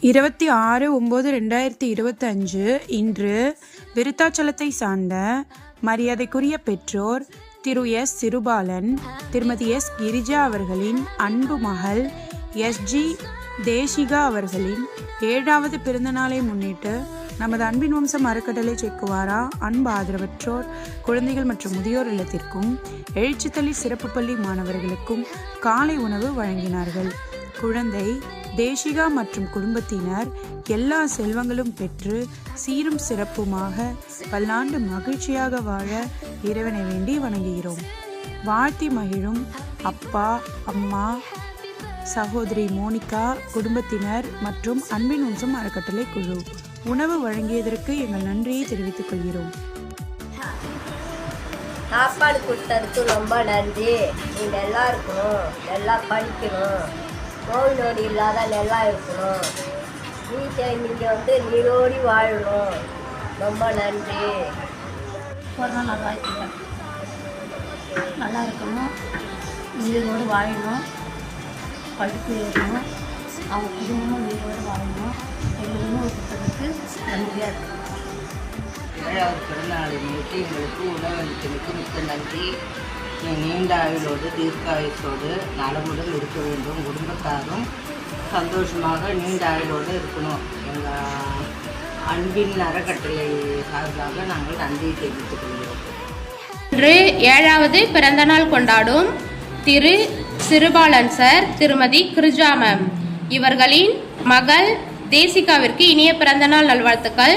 இருபத்தி ஆறு ஒம்பது ரெண்டாயிரத்தி இருபத்தஞ்சு இன்று விருத்தாச்சலத்தை சார்ந்த மரியாதைக்குரிய பெற்றோர் திரு எஸ். சிறுபாலன் திருமதி எஸ். கிரிஜா அவர்களின் அன்பு மகள் எஸ்ஜி தேசிகா அவர்களின் ஏழாவது பிறந்தநாளை முன்னிட்டு நமது அன்பின் வம்சம் அறக்கட்டளை செக்குவாரா? அன்பு ஆதரவற்றோர் குழந்தைகள் மற்றும் முதியோர் இல்லத்திற்கும் எழுச்சித்தள்ளி சிறப்பு பள்ளி மாணவர்களுக்கும் காலை உணவு வழங்கினார்கள். குழந்தை தேசிகா மற்றும் குடும்பத்தினர் எல்லா செல்வங்களும் பெற்று சீரும் சிறப்புமாக பல்லாண்டு மகிழ்ச்சியாக வாழ இறைவனை வேண்டி வணங்குகிறோம். வாழ்த்தி மகிழும் அப்பா அம்மா சகோதரி மோனிகா குடும்பத்தினர் மற்றும் அன்பின் ஒன்றும் அறக்கட்டளை குழு. உணவு வழங்கியதற்கு எங்கள் நன்றியை தெரிவித்துக் கொள்கிறோம். சாப்பாடு கொடுத்ததுக்கு ரொம்ப நன்றி. நீங்கள் எல்லாருக்கும் நல்லா படிக்கணும். நோய் நொடி இல்லாத நல்லா இருக்கணும். வீட்டில் நீங்கள் வந்து நீரோடி வாழணும். ரொம்ப நன்றி. வாழ்த்துக்கள் நல்லா இருக்கணும். உயிரோடு வாழணும். படிப்பு ஏறணும். அவங்க குடும்பமும் உயிரோடு வாழணும். எங்கள் உணவு கொடுத்ததுக்கு நன்றியாக இருக்கும் ஏழாவது பிறந்தநாளை முன்னிட்டு எங்களுக்கு உணவளித்தமைக்கு மிக்க நன்றி. நீ நீண்ட ஆயுளோடு தீர்க்காயுசோடு நலமுடன் இருக்க வேண்டும். குடும்பத்தாரும் சந்தோஷமாக நீண்ட ஆயுளோடு இருக்கணும் எங்கள் அன்பின் அறக்கட்டளை சார்பாக நாங்கள் நன்றியை தெரிவித்துக் கொள்கிறோம். இன்று ஏழாவது பிறந்தநாள் கொண்டாடும் திரு சிறுபாலன் சார் திருமதி கிருஜா மேம் இவர்களின் மகள் தேசிகாவிற்கு இனிய பிறந்தநாள் நல்வாழ்த்துக்கள்.